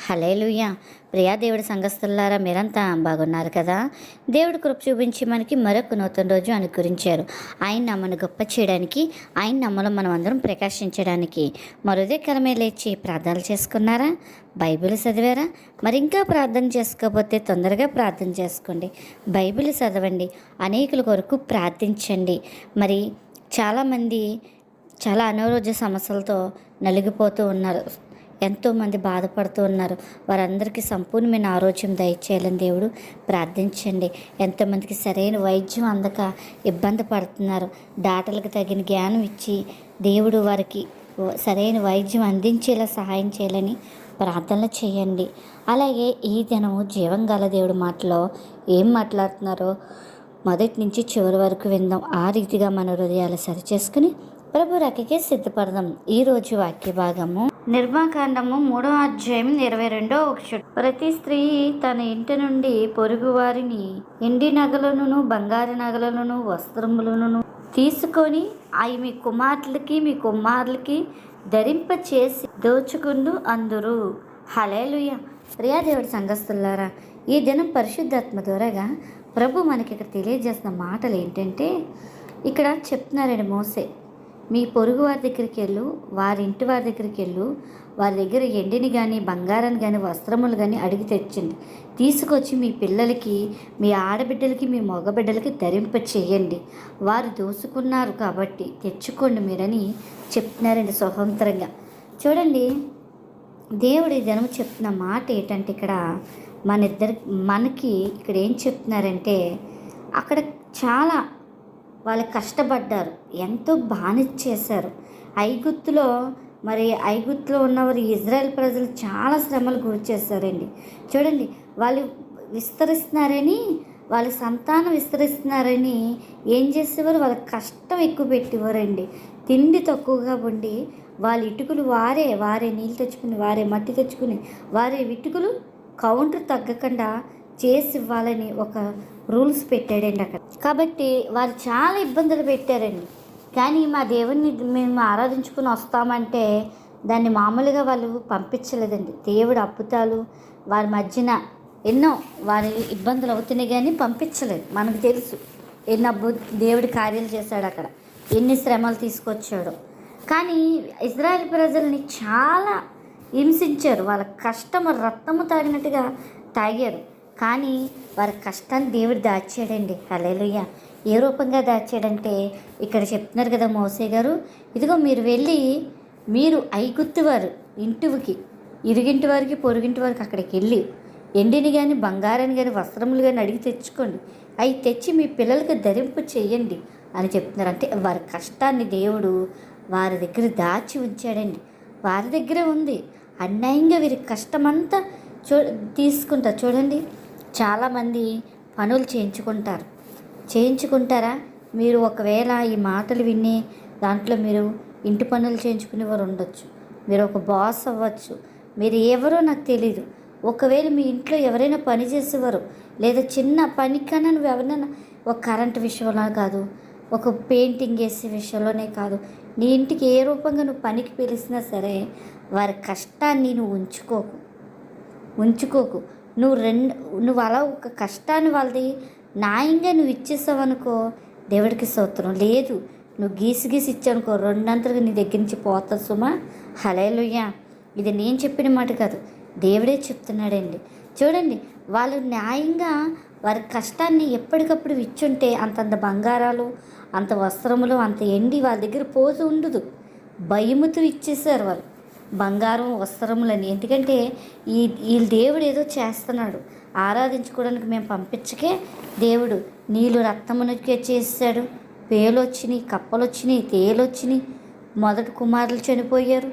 Hallelujah Priya దేవుడి సంఘస్థులారా మీరంతా బాగున్నారు కదా? దేవుడి కృప చూపించి మనకి మరొక నూతన రోజు అనుకరించారు ఆయన నమ్మను గొప్ప చేయడానికి ఆయన నమ్మలో మనం అందరం ప్రకాశించడానికి మరోదే కరమే లేచి ప్రార్థనలు చేసుకున్నారా? బైబిల్ చదివారా? మరి ఇంకా ప్రార్థన చేసుకోకపోతే తొందరగా ప్రార్థన చేసుకోండి. బైబిల్ చదవండి. అనేకుల కొరకు ప్రార్థించండి. మరి చాలామంది చాలా అనారోగ్య సమస్యలతో నలిగిపోతూ ఉన్నారు. ఎంతోమంది బాధపడుతూ ఉన్నారు. వారందరికీ సంపూర్ణమైన ఆరోగ్యం దయచేయాలని దేవుడు ప్రార్థించండి. ఎంతోమందికి సరైన వైద్యం అందక ఇబ్బంది పడుతున్నారు. డాక్టర్లకు తగిన జ్ఞానం ఇచ్చి దేవుడు వారికి సరైన వైద్యం అందించేలా సహాయం చేయాలని ప్రార్థనలు చేయండి. అలాగే ఈ దినము జీవం గల దేవుడి మాటలో ఏం మాట్లాడుతున్నారో మొదటి నుంచి చివరి వరకు విందాం. ఆ రీతిగా మన హృదయాలు సరిచేసుకుని ప్రభు రకకే సిద్ధపడదాం. ఈ రోజు వాక్య భాగము నిర్మాకాండము మూడో అధ్యాయం ఇరవై రెండో ఒక ప్రతి స్త్రీ తన ఇంటి నుండి పొరుగు వారిని ఎండి నగలను బంగారు నగలను వస్త్రములను తీసుకొని అవి మీ కుమార్తెలకి మీ కుమారులకి ధరింప చేసి దోచుకుండు అందరు. హలేలుయ ప్రియాదేవుడి సంఘస్థులారా ఈ దినం పరిశుద్ధాత్మ ద్వారాగా ప్రభు మనకి ఇక్కడ తెలియజేస్తున్న మాటలు ఏంటంటే ఇక్కడ చెప్తున్నారండి మోసే. మీ పొరుగు వారి దగ్గరికి వెళ్ళు వారి ఇంటి వారి దగ్గరికి వెళ్ళు. వారి దగ్గర ఎండిని కానీ బంగారాన్ని కానీ వస్త్రములు కానీ అడిగి తెచ్చండి తీసుకొచ్చి మీ పిల్లలకి మీ ఆడబిడ్డలకి మీ మగబిడ్డలకి ధరింప చేయండి. వారు దోసుకున్నారు కాబట్టి తెచ్చుకోండి మీరని చెప్తున్నారండి స్వతంత్రంగా. చూడండి దేవుడి జనం చెప్తున్న మాట ఏంటంటే ఇక్కడ మన ఇద్దరు మనకి ఇక్కడ ఏం చెప్తున్నారంటే అక్కడ చాలా వాళ్ళు కష్టపడ్డారు. ఎంతో బానిస చేశారు ఐగుత్తులో మరి ఐగుత్తులో ఉన్నవారు ఇజ్రాయెల్ ప్రజలు చాలా శ్రమలు గురి చేశారండి చూడండి వాళ్ళు విస్తరిస్తున్నారని వాళ్ళ సంతానం విస్తరిస్తున్నారని ఏం చేసేవారు? వాళ్ళ కష్టం ఎక్కువ పెట్టేవారండి. తిండి తక్కువగా ఉండి వాళ్ళ ఇటుకలు వారే వారే నీళ్ళు తెచ్చుకుని వారే మట్టి తెచ్చుకుని వారే ఇటుకలు కౌంటర్ తగ్గకుండా చేసి ఇవ్వాలని ఒక రూల్స్ పెట్టాడండి అక్కడ. కాబట్టి వారు చాలా ఇబ్బందులు పెట్టారండి. కానీ మా దేవుణ్ణి మేము ఆరాధించుకుని వస్తామంటే దాన్ని మామూలుగా వాళ్ళు పంపించలేదండి. దేవుడు అద్భుతాలు వారి మధ్యన ఎన్నో వారి ఇబ్బందులు అవుతున్నాయి కానీ పంపించలేదు. మనకు తెలుసు ఎన్ని అబ్బు దేవుడి కార్యాలు చేశాడు అక్కడ ఎన్ని శ్రమలు తీసుకొచ్చాడో. కానీ ఇజ్రాయెల్ ప్రజల్ని చాలా హింసించారు. వాళ్ళ కష్టము రక్తము తాగినట్టుగా తాగారు. కానీ వారి కష్టాన్ని దేవుడు దాచాడండి. హలేలుయ్య ఏ రూపంగా దాచాడంటే ఇక్కడ చెప్తున్నారు కదా మోసే గారు ఇదిగో మీరు వెళ్ళి మీరు ఐగుత్తు వారు ఇంటికి ఇరుగింటి వారికి పొరుగింటి వారికి అక్కడికి వెళ్ళి ఎండిని కానీ బంగారాన్ని కానీ వస్త్రములు కానీ అడిగి తెచ్చుకోండి. అవి తెచ్చి మీ పిల్లలకి ధరింపు చేయండి అని చెప్తున్నారు. అంటే వారి కష్టాన్ని దేవుడు వారి దగ్గర దాచి ఉంచాడండి. వారి దగ్గరే ఉంది. అన్యాయంగా వీరి కష్టమంతా చూ తీసుకుంటారు. చూడండి. చాలామంది పనులు చేయించుకుంటారు. చేయించుకుంటారా? మీరు ఒకవేళ ఈ మాటలు విని దాంట్లో మీరు ఇంటి పనులు చేయించుకునేవారు ఉండొచ్చు. మీరు ఒక బాస్ అవ్వచ్చు. మీరు ఎవరో నాకు తెలీదు. ఒకవేళ మీ ఇంట్లో ఎవరైనా పని చేసేవారు లేదా చిన్న పనికన్నా నువ్వు ఎవరైనా ఒక కరెంట్ విషయంలో కాదు ఒక పెయింటింగ్ వేసే విషయంలోనే కాదు నీ ఇంటికి ఏ రూపంగా నువ్వు పనికి పిలిచినా సరే వారి కష్టాన్ని నువ్వు ఉంచుకోకు. ఉంచుకోకు. నువ్వు రెండు నువ్వు అలా ఒక కష్టాన్ని వాళ్ళది న్యాయంగా నువ్వు ఇచ్చేసావనుకో దేవుడికి స్తోత్రం. లేదు నువ్వు గీసి గీసి ఇచ్చానుకో రెండంతలుగా నీ దగ్గర నుంచి పోతుంది సుమా. హలేలుయ్యా ఇది నేను చెప్పిన మాట కాదు దేవుడే చెప్తున్నాడండి. చూడండి వాళ్ళు న్యాయంగా వారి కష్టాన్ని ఎప్పటికప్పుడు ఇచ్చుంటే అంతంత బంగారాలు అంత వస్త్రములు అంత ఎండి వాళ్ళ దగ్గర పోజు ఉండదు. భయముతో ఇచ్చేసారు వాళ్ళు. బంగారం వస్త్రములని. ఎందుకంటే ఈ ఈ దేవుడు ఏదో చేస్తున్నాడు. ఆరాధించుకోవడానికి మేము పంపించకే దేవుడు నీళ్ళు రక్తమునకే చేశాడు పేలు వచ్చినాయి కప్పలు వచ్చినాయి తేలు వచ్చినాయి మొదటి కుమారులు చనిపోయారు.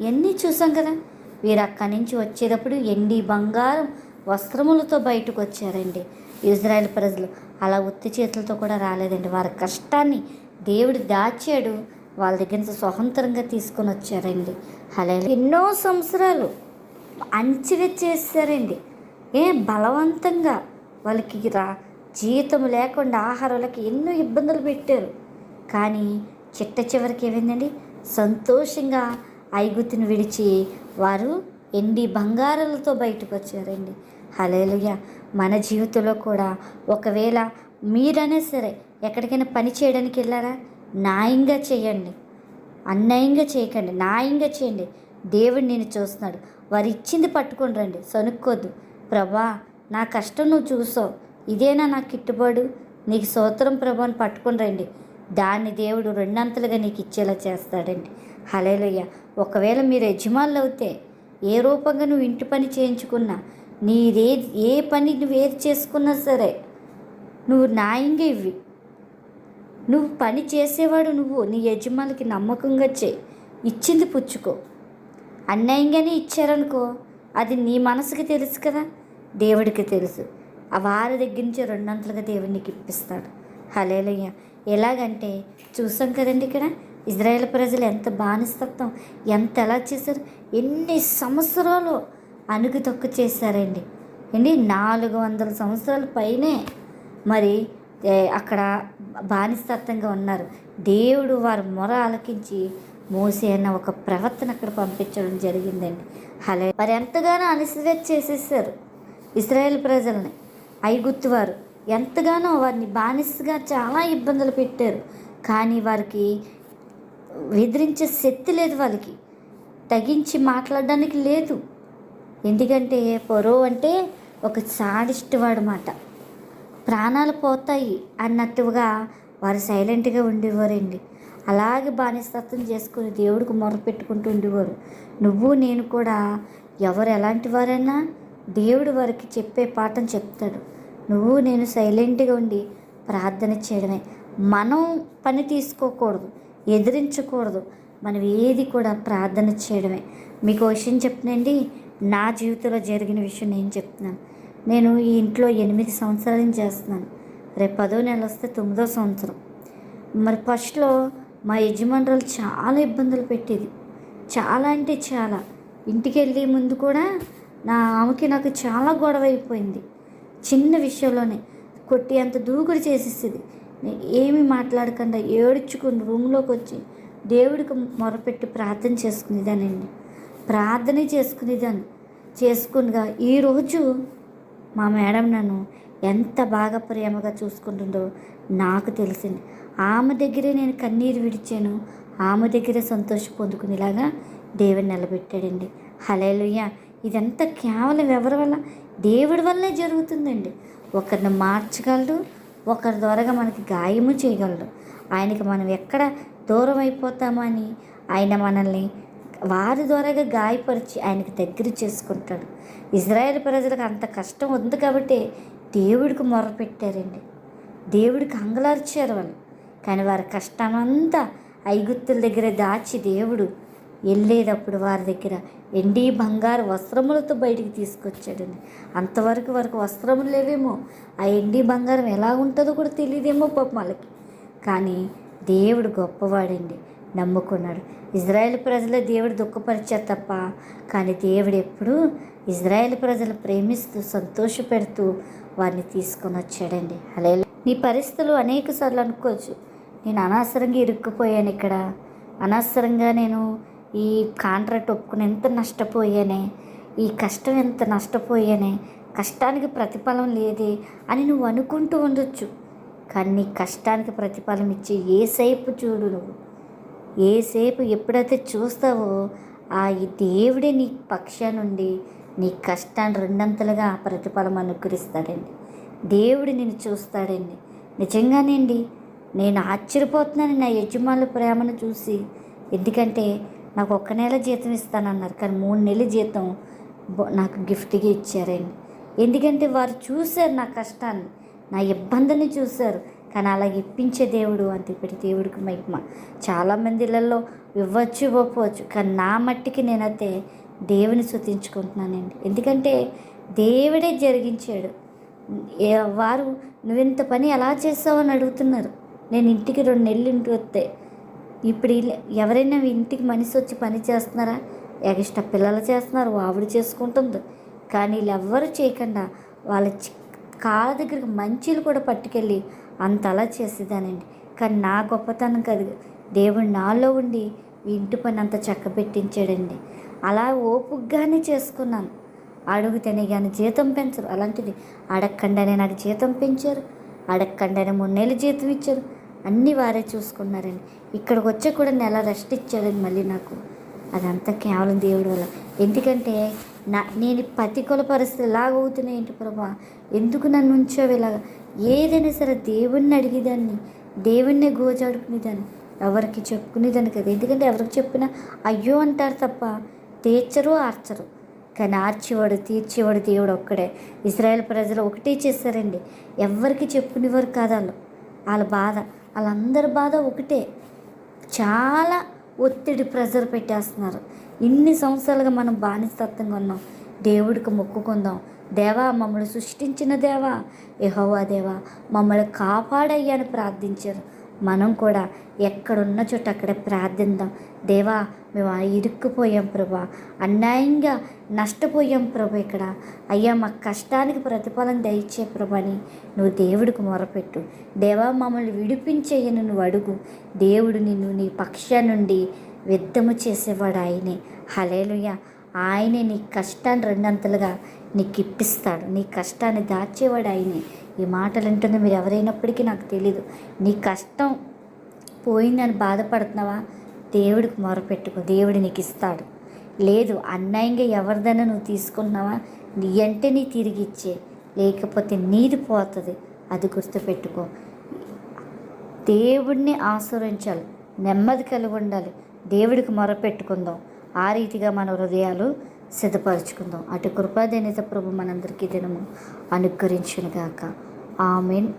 ఇవన్నీ చూసాం కదా? వీరు అక్కడి నుంచి వచ్చేటప్పుడు ఎండి బంగారం వస్త్రములతో బయటకు వచ్చారండి ఇజ్రాయెల్ ప్రజలు అలా ఉత్తి చేతులతో కూడా రాలేదండి. వారి కష్టాన్ని దేవుడు దాచాడు. వాళ్ళ దగ్గర నుంచి స్వతంత్రంగా తీసుకొని వచ్చారండి. అలా ఎన్నో సంవత్సరాలు అంచిగా చేశారండి. ఏ బలవంతంగా వాళ్ళకి రా జీతం లేకుండా ఆహారాలకి ఎన్నో ఇబ్బందులు పెట్టారు. కానీ చిట్ట చివరికి ఏమైందండి? సంతోషంగా ఐగుతిని విడిచి వారు ఎండి బంగారాలతో బయటకు వచ్చారండి. హలేలుయ. మన జీవితంలో కూడా ఒకవేళ మీరైనా సరే ఎక్కడికైనా పని చేయడానికి వెళ్ళారా? న్యాయంగా చేయండి. అన్యాయంగా చేయకండి. న్యాయంగా చేయండి. దేవుడు నేను చూస్తున్నాడు. వారు ఇచ్చింది పట్టుకొని రండి. సనుక్కోద్దు ప్రభా నా కష్టం నువ్వు చూసావు. ఇదేనా నా కిట్టుబాటు? నీకు సూత్రం ప్రభాని పట్టుకుని పట్టుకొని రండి. దాన్ని దేవుడు రెండంతలుగా నీకు ఇచ్చేలా చేస్తాడండి. హలేలుయ్య ఒకవేళ మీరు యజమానులు అవుతే ఏ రూపంగా నువ్వు ఇంటి పని చేయించుకున్నా నీదే ఏ పని నువ్వు ఏది చేసుకున్నా సరే నువ్వు న్యాయంగా ఇవ్వి. నువ్వు పని చేసేవాడు నువ్వు నీ యజమానికి నమ్మకంగా చేయి. ఇచ్చింది పుచ్చుకో. అన్యాయంగానే ఇచ్చారనుకో అది నీ మనసుకి తెలుసు కదా? దేవుడికి తెలుసు. ఆ వారి దగ్గర నుంచి రెండంతలుగా దేవుడు నీకు ఇప్పిస్తాడు. హలేలయ్య ఎలాగంటే చూసాం కదండి ఇక్కడ? ఇజ్రాయెల్ ప్రజలు ఎంత బానిస్తత్వం ఎంత ఎలా చేశారు? ఎన్ని సంవత్సరాలు అణుగు తొక్కు చేశారండి. అండి నాలుగు వందల సంవత్సరాల పైనే. మరి అక్కడ బానిసత్వంగా ఉన్నారు. దేవుడు వారు మొర ఆలకించి మోసే అన్న ఒక ప్రవర్తన అక్కడ పంపించడం జరిగిందండి. అలాగే వారు ఎంతగానో అనిశ్చిత చేసేసారు ఇస్రాయేల్ ప్రజల్ని. ఐగుత్తు వారు ఎంతగానో వారిని బానిసగా చాలా ఇబ్బందులు పెట్టారు. కానీ వారికి ఎదిరించే శక్తి లేదు వాళ్ళకి. తగించి మాట్లాడడానికి లేదు. ఎందుకంటే పొరో అంటే ఒక సాడిస్ట్ వాడు మాట. ప్రాణాలు పోతాయి అన్నట్టుగా వారు సైలెంట్గా ఉండేవారండి. అలాగే బానిసత్వం చేసుకుని దేవుడికి మొరపెట్టుకుంటూ ఉండేవారు. నువ్వు నేను కూడా ఎవరు ఎలాంటి వారైనా దేవుడు వారికి చెప్పే పాఠం చెప్తాడు. నువ్వు నేను సైలెంట్గా ఉండి ప్రార్థన చేయడమే. మనం పని తీసుకోకూడదు ఎదిరించకూడదు. మనం ఏది కూడా ప్రార్థన చేయడమే. మీకు విషయం చెప్పనండి నా జీవితంలో జరిగిన విషయం నేను చెప్తున్నాను. నేను ఈ ఇంట్లో ఎనిమిది సంవత్సరాల నుంచి చేస్తున్నాను. రేపు పదో నెల వస్తే తొమ్మిదో సంవత్సరం. మరి ఫస్ట్లో మా యజమానురాలు చాలా ఇబ్బందులు పెట్టేది. చాలా అంటే చాలా. ఇంటికి వెళ్ళే ముందు కూడా నా ఆమెకి నాకు చాలా గొడవ అయిపోయింది. చిన్న విషయంలోనే కొట్టి అంత దూకుడు చేసేసేది. నేను ఏమి మాట్లాడకుండా ఏడ్చుకుని రూమ్లోకి వచ్చి దేవుడికి మొరపెట్టి ప్రార్థన చేసుకునేదానండి. ప్రార్థనే చేసుకునేదాన్ని. చేసుకునిగా ఈరోజు మా మేడం నన్ను ఎంత బాగా ప్రేమగా చూసుకుంటుందో నాకు తెలిసింది. ఆమె దగ్గరే నేను కన్నీరు విడిచాను. ఆమె దగ్గరే సంతోషం పొందుకునేలాగా దేవుడు నిలబెట్టాడండి. హలేలుయ్య ఇదంతా కేవలం ఎవరి వల్ల? దేవుడి వల్లే జరుగుతుందండి. ఒకరిని మార్చగలడు ఒకరి ద్వారాగా మనకి గాయము చేయగలడు. ఆయనకి మనం ఎక్కడ దూరం అయిపోతామని ఆయన మనల్ని వారి ద్వారాగా గాయపరిచి ఆయనకు దగ్గర చేసుకుంటాడు. ఇజ్రాయెల్ ప్రజలకు అంత కష్టం ఉంది కాబట్టి దేవుడికి మొరపెట్టారండి దేవుడికి అంగలార్చారు వాళ్ళు. కానీ వారి కష్టమంతా ఐగుత్తుల దగ్గర దాచి దేవుడు వెళ్ళేటప్పుడు వారి దగ్గర ఎండి బంగారు వస్త్రములతో బయటికి తీసుకొచ్చాడండి. అంతవరకు వరకు వస్త్రములు లేవేమో. ఆ ఎండి బంగారం ఎలా ఉంటుందో కూడా తెలియదేమో పాపం వాళ్ళకి. కానీ దేవుడు గొప్పవాడండి. నమ్ముకున్నాడు. ఇజ్రాయెల్ ప్రజలు దేవుడు దుఃఖపరిచారు తప్ప కానీ దేవుడు ఎప్పుడూ ఇజ్రాయెల్ ప్రజలు ప్రేమిస్తూ సంతోషపెడుతూ వారిని తీసుకొని వచ్చాడండి. అలా నీ పరిస్థితులు అనేక సార్లు అనుకోవచ్చు. నేను అనవసరంగా ఇరుక్కుపోయాను ఇక్కడ. అనవసరంగా నేను ఈ కాంట్రాక్ట్ ఒప్పుకుని ఎంత నష్టపోయానే ఈ కష్టం ఎంత నష్టపోయానే కష్టానికి ప్రతిఫలం లేదే అని నువ్వు అనుకుంటూ ఉండొచ్చు. కానీ నీ కష్టానికి ప్రతిఫలం ఇచ్చి ఏ సైపు చూడు నువ్వు. ఏసేపు ఎప్పుడైతే చూస్తావో ఆ ఈ దేవుడే నీ పక్షానుండి నీ కష్టాన్ని రెండంతలుగా ప్రతిఫలం అనుకరిస్తాడండి దేవుడు నిన్ను చూస్తాడండి. నిజంగానండి నేను ఆశ్చర్యపోతున్నాను నా యజమానుల ప్రేమను చూసి. ఎందుకంటే నాకు ఒక్క నెల జీతం ఇస్తానన్నారు కానీ మూడు నెలల జీతం నాకు గిఫ్ట్గా ఇచ్చారండి. ఎందుకంటే వారు చూశారు నా కష్టాన్ని నా ఇబ్బందిని చూశారు. కానీ అలా ఇప్పించే దేవుడు అంత ఇప్పటి దేవుడికి మహిమ. చాలామంది ఇళ్ళల్లో ఇవ్వచ్చు ఇవ్వకపోవచ్చు కానీ నా మట్టికి నేనైతే దేవుని శుతించుకుంటున్నానండి ఎందుకంటే దేవుడే జరిగించాడు. వారు నువ్వింత పని ఎలా చేస్తావు అని అడుగుతున్నారు. నేను ఇంటికి రెండు నెలలు ఇంటి వస్తే ఇప్పుడు ఎవరైనా ఇంటికి మనిషి వచ్చి పని చేస్తున్నారా? ఎగస్ట్రా పిల్లలు చేస్తున్నారు ఆవిడ చేసుకుంటుంది. కానీ వీళ్ళు ఎవ్వరు చేయకుండా వాళ్ళ చి- కాళ్ళ దగ్గరికి మంచీలు కూడా పట్టుకెళ్ళి అంత అలా చేసేదానండి. కానీ నా గొప్పతనం కాదు. దేవుడు నాలో ఉండి ఇంటి పని అంత చక్క పెట్టించాడండి అలా ఓపుగ్గానే చేసుకున్నాను. అడుగుతేనే కానీ జీతం పెంచరు. అలాంటిది అడగకుండానే నాకు జీతం పెంచారు. అడగకుండానే మూడు నెలలు జీతం ఇచ్చారు. అన్నీ వారే చూసుకున్నారండి. ఇక్కడికి వచ్చే కూడా నెల రెస్ట్ ఇచ్చాడండి మళ్ళీ నాకు. అదంతా కేవలం దేవుడి వల్ల. ఎందుకంటే నా నేను ప్రతికూల పరిస్థితి ఇలాగ అవుతున్నాయి ఏంటి ప్రభా? ఎందుకు నన్ను ఉంచావు ఇలాగ? ఏదైనా సరే దేవుణ్ణి అడిగేదాన్ని దేవుణ్ణి గోజాడుకునేదాన్ని ఎవరికి చెప్పుకునేదాన్ని కదా. ఎందుకంటే ఎవరికి చెప్పినా అయ్యో అంటారు తప్ప తీర్చరు ఆర్చరు. కానీ ఆర్చేవాడు తీర్చేవాడు దేవుడు ఒక్కడే. ఇజ్రాయెల్ ప్రజలు ఒకటే చేశారండి. ఎవరికి చెప్పుకునేవారు కాదు వాళ్ళు. వాళ్ళ బాధ వాళ్ళందరి బాధ ఒకటే. చాలా ఒత్తిడి ప్రెజర్ పెట్టేస్తున్నారు. ఇన్ని సంవత్సరాలుగా మనం బానిసత్వంగా ఉన్నాం. దేవుడికి మొక్కుకుందాం. దేవా మమ్మల్ని సృష్టించిన దేవా యహోవా దేవా మమ్మల్ని కాపాడయ్యా అని ప్రార్థించారు. మనం కూడా ఎక్కడున్న చోట అక్కడే ప్రార్థిద్దాం దేవా మేము ఇరుక్కుపోయాం ప్రభా. అన్యాయంగా నష్టపోయాం ప్రభు ఇక్కడ. అయ్యా మా కష్టానికి ప్రతిఫలం దయచే ప్రభని నువ్వు దేవుడికి మొరపెట్టు. దేవా మమ్మల్ని విడిపించేయను నువ్వు అడుగు. దేవుడు నిన్ను నీ పక్ష నుండి యుద్ధము చేసేవాడు ఆయనే. హలేలుయ ఆయనే నీ కష్టాన్ని రెండంతలుగా నీకు ఇప్పిస్తాడు నీ కష్టాన్ని దాచేవాడు ఆయనే. ఈ మాటలు అంటున్న మీరు ఎవరైనప్పటికీ నాకు తెలీదు. నీ కష్టం పోయిందని బాధపడుతున్నావా? దేవుడికి మొరపెట్టుకో. దేవుడు నీకు ఇస్తాడు లేదు అన్యాయంగా ఎవరిదైనా నువ్వు తీసుకున్నావా నీ అంటే నీ తిరిగి ఇచ్చే. లేకపోతే నీది పోతుంది. అది గుర్తుపెట్టుకో. దేవుడిని ఆశ్రయించాలి నెమ్మది కలిగి ఉండాలి. దేవుడికి మొరపెట్టుకుందాం. ఆ రీతిగా మన హృదయాలు సిద్ధపరచుకుందాం. అటు కృపాదేనిత ప్రభు మనందరికీ దినము అనుగ్రహించునుగాక. ఆమెన్.